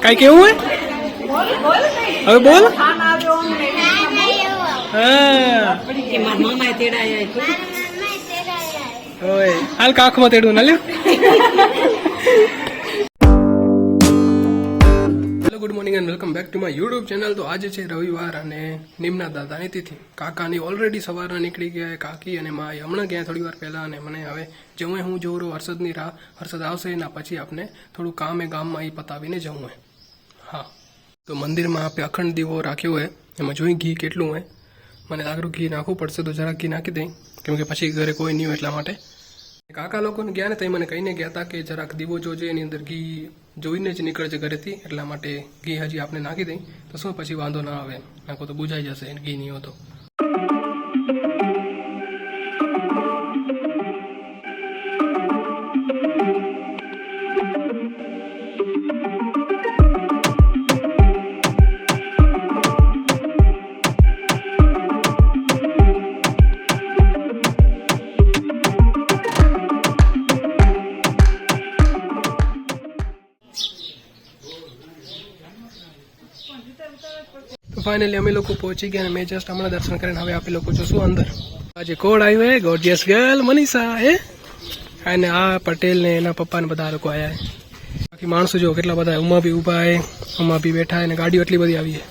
કાંઈ કેવું હે હવે બોલ. હાલ કાખમાં તેડું ના લ્યો. Good morning and welcome back to my YouTube channel તો આજે છે રવિવાર અને નિમના દાદાની તિથિ. કાકાની ઓલરેડી સવારના નીકળી ગયા કાકી અને મા હમણાં ગયા થોડી વાર પહેલાં અને મને હવે જવું હું જોઉં રહ્યો હર્ષદની રાહ. હર્ષદ આવશે એના પછી આપણે થોડું કામ એ ગામમાં એ પતાવીને જવું હોય હા. તો મંદિરમાં આપણે અખંડ દીવો રાખ્યો હોય એમાં જોઈ ઘી કેટલું હોય મને લાગરું ઘી નાખવું પડશે, તો જરાક ઘી નાખી દઈ. કેમ કે પછી ઘરે કોઈ નહીં એટલા માટે. કાકા લોકોને ગયા ને ત્યાં મને કહીને ગયા હતા કે જરાક દીવો જોજે, એની અંદર ઘી જોઈને જ નીકળજે ઘરેથી, એટલા માટે ઘી હજી આપણે નાખી દઈ. તો શું પછી વાંધો ના આવે? નાખો તો બુજાઈ જશે, ઘી નહીં હોતો. તો ફાઇનલી અમે લોકો પહોંચી ગયા મેં જસ્ટ હમણાં દર્શન કરીને હવે આપણે લોકો જોશું અંદર. આજે કોડ આવ્યો હે? ગોર્જિયસ ગર્લ મનીષા, હે? અને આ પટેલ ને એના પપ્પા ને બધા લોકો આયા બાકી માણસો જો કેટલા બધા ઉમા બી ઊભા હે, ઉમા બી બેઠા અને ગાડીઓ એટલી બધી આવી હે.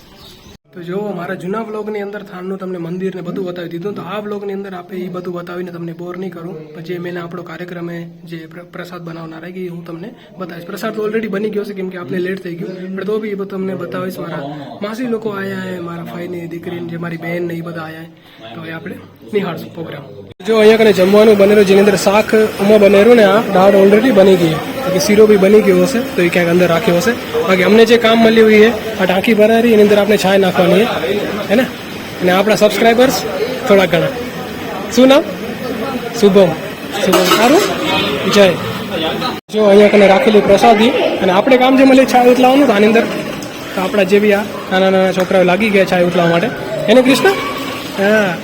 તો જો મારા જૂના બ્લોગની અંદર થાનનું તમને મંદિર ને બધું બતાવી દીધું, તો આ બ્લોગની અંદર આપણે એ બધું બતાવીને તમને બોર નહીં કરું. પછી મેં આપણો કાર્યક્રમે જે પ્રસાદ બનાવનાર એ હું તમને બતાવીશ. પ્રસાદ તો ઓલરેડી બની ગયો છે, કેમ કે આપણે લેટ થઈ ગયું. પણ તો બી એ બધું તમને બતાવીશ મારા માસી લોકો આવ્યા હે, મારા ભાઈની દીકરીને જે મારી બહેન ને એ બધા આવ્યા તો એ આપણે નિહાળશું પ્રોગ્રામ જો અહીંયા કને જમવાનું બનેલું, જેની અંદર શાક ઉમો બનેલું ને આ દાળ ઓલરેડી બની ગઈ કે શીરો બી બની ગયો હશે, તો એ ક્યાંક અંદર રાખ્યો હશે. બાકી અમને જે કામ મળ્યું એ, આ ટાંકી ભરારી, એની અંદર આપણે છાય નાખવાની હે ને? અને આપણા સબસ્ક્રાઈબર્સ થોડા ઘણા. શું નામ? શુભમ. શુભમ સારું? જય. જો અહીંયા કને રાખેલી પ્રસાદી, અને આપણે કામ જે મળે છાય ઉતલાવવાનું તો આની અંદર તો આપણા જે બી આ નાના નાના છોકરાઓ લાગી ગયા છાય ઉતલાવવા માટે. એને કૃષ્ણ? હા.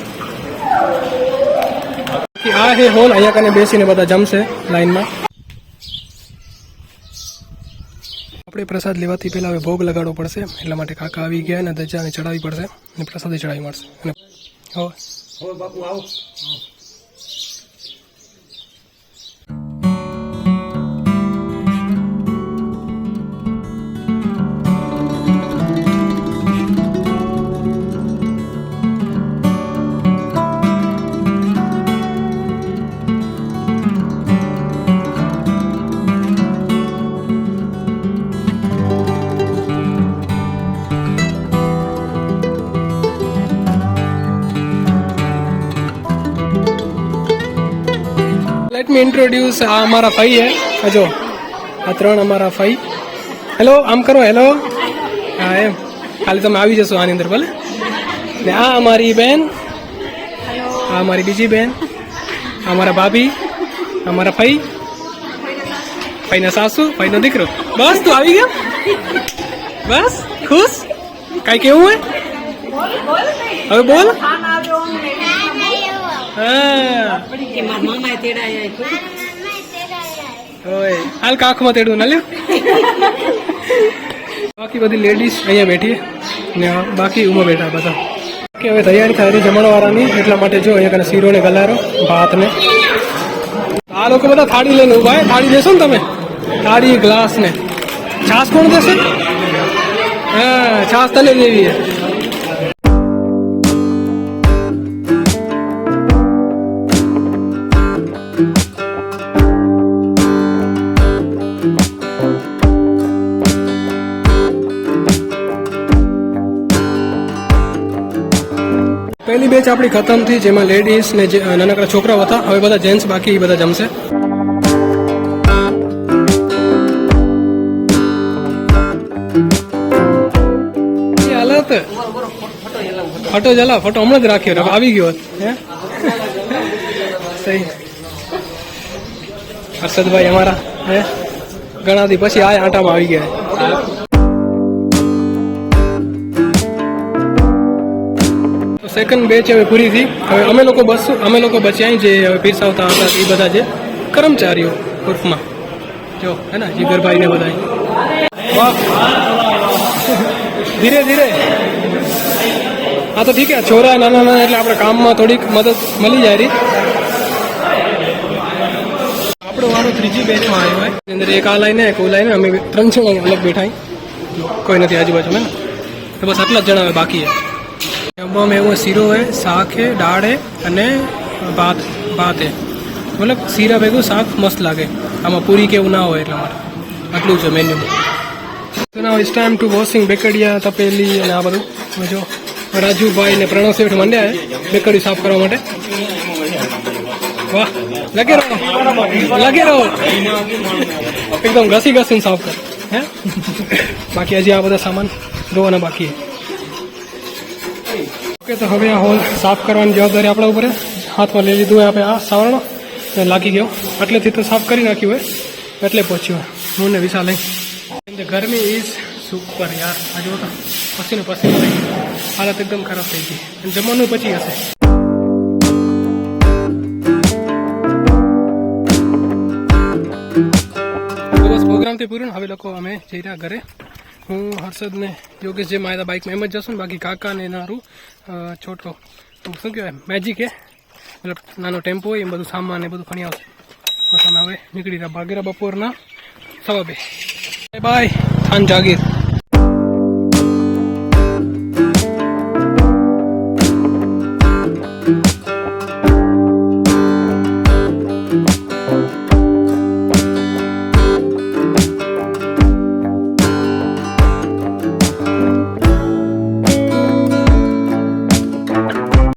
આ હે હોલ, અહીંયા કને બેસીને બધા જમશે લાઈનમાં. આપણે પ્રસાદ લેવાથી પહેલાં હવે ભોગ લગાડવો પડશે, એટલા માટે કાકા આવી ગયા અને ધજાને ચડાવવી પડશે અને પ્રસાદી ચડાવી મળશે. અને હો. લેટ મી ઇન્ટ્રોડ્યુસ આ અમારા ફઈ હે. જો આ ત્રણ અમારા ફઈ. હેલો આમ કરો હેલો હા એમ. ખાલી તમે આવી જશો આની અંદર ભલે. ને આ અમારી બેન આ અમારી બીજી બેન આ અમારા ભાભી અમારા ફઈ ફઈના સાસુ ફઈનો દીકરો. બસ તું આવી ગયો? બસ ખુશ? કાંઈ કેવું હે હવે બોલ. કે મારા મામાએ તેડાયા ઓય. હાલ કાખમાં તેડું ના લ્યો? બાકી બધી લેડીઝ અહીંયા બેઠી ને બાકી ઉમાં બેઠા બધા. કે હવે તૈયારી થાય જમણવાળાની એટલા માટે જો અહીંયા કને શીરો ને ગલારો ભાત ને. આ લોકો બધા થાળી લઈને ઊભા. થાળી દેશો ને તમે? થાળી ગ્લાસ ને. છાસ કોણ દેશે? હા છાસ તને લેવી હે પહેલી બેચ આપણી ખતમ થઈ, જેમાં લેડીઝ ને જે નાનકડા છોકરાઓ હતા, હવે બધા જેન્ટ્સ બાકી, એ બધા જમશે. હાલત. ફોટો જલા ફોટો હમણાં જ રાખ્યો આવી ગયો. સહી. હર્ષદભાઈ અમારા, હે? ઘણા દી પછી આ આટામાં આવી ગયા. સેકન્ડ બેચ હવે પૂરી થઈ. હવે અમે લોકો બસ અમે લોકો બચ્યા જે હવે પીરસાવતા હતા એ બધા જે કર્મચારીઓ ઉર્ફમાં. જો, હે ને, જીગરભાઈ ને બધા ધીરે ધીરે. હા તો ઠીક છે, છોરા નાના નાના એટલે આપણે કામમાં થોડીક મદદ મળી જાય રહી આપણો વાળો ત્રીજી બેચમાં આવ્યો હોય અંદર એક આ લાઈને એક લાઈને અમે ત્રણ અહીંયા અલગ બેઠા કોઈ નથી આજુબાજુ ને. તો બસ આટલા જ જણા હવે બાકી જમવામાં એવો શીરો હોય શાક છે દાળ હે અને ભાત ભાત હે. મતલબ શીરા ભેગું શાક મસ્ત લાગે. આમાં પૂરી કે એવું ના હોય એટલા માટે. આટલું છે મેન્યુ તો now it's time to washing બેકડિયા, તપેલી અને આ બધું. જો રાજુભાઈ ને પ્રણવ શેઠ મંડ્યા બેકડી સાફ કરવા માટે. વાહ, લગે રહો. લગે રહો. એકદમ ઘસી ઘસીને સાફ કર. હે? બાકી હજી આ બધા સામાન ધોવાના બાકી ઓકે, તો હવે આ હોલ સાફ કરવાની જવાબદારી આપણા ઉપર હાથમાં લઈ લીધું હોય આપણે આ સાવરણો લાગી ગયો. એટલેથી તો સાફ કરી નાખ્યું હોય, એટલે પહોંચ્યું. હું ને વિશાલ અહીં ગરમી ઇઝ સુપર યાર. આ જો તો, પસીને પસીને હાલત એકદમ ખરાબ થઈ ગઈ. અને જમવાનું પછી હશે. પ્રોગ્રામથી પૂરું હવે લોકો અમે જઈ રહ્યા ઘરે. હું હર્ષદ ને યોગેશ જે મારા બાઇકમાં એમ જ જશું ને બાકી કાકા ને એનારું છોટો. શું કહેવાય? મેજિક હે. મતલબ નાનો ટેમ્પો હોય, એમ બધું સામાન ને બધું ખણી આવશે. બસ હવે નીકળી રહ્યા ભાગીરા બપોરના. સવા બે. બાય. થાન જાગીર.